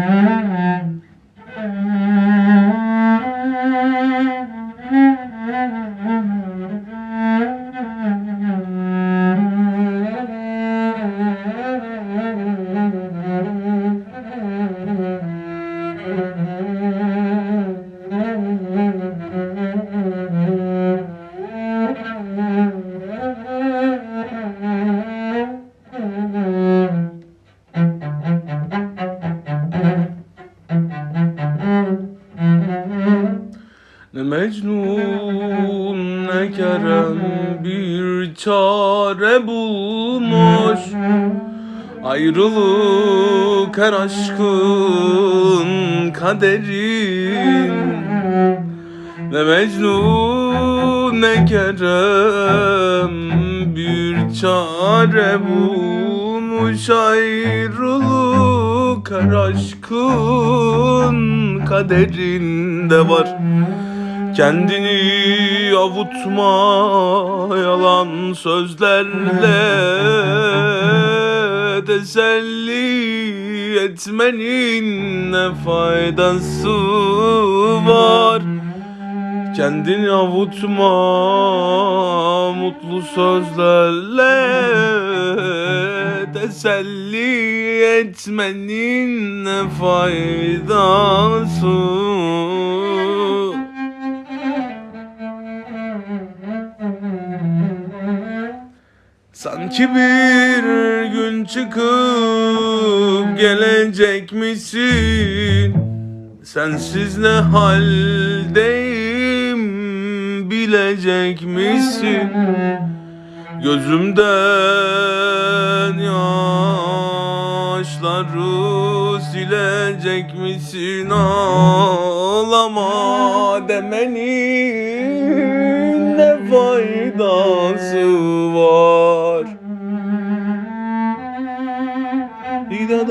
Ne Mecnun ne Kerem bir çare bulmuş. Ayrılık her aşkın kaderin Ne Mecnun ne Kerem bir çare bulmuş. Ayrılık her aşkın kaderinde var Kendini avutma yalan sözlerle Teselli etmenin ne faydası var? Kendini avutma mutlu sözlerle Teselli etmenin ne faydası Sanki bir gün çıkıp gelecek misin? Sensiz ne haldeyim bilecek misin? Gözümden yaşları silecek misin? Ağlama demenin ne faydası var? Vida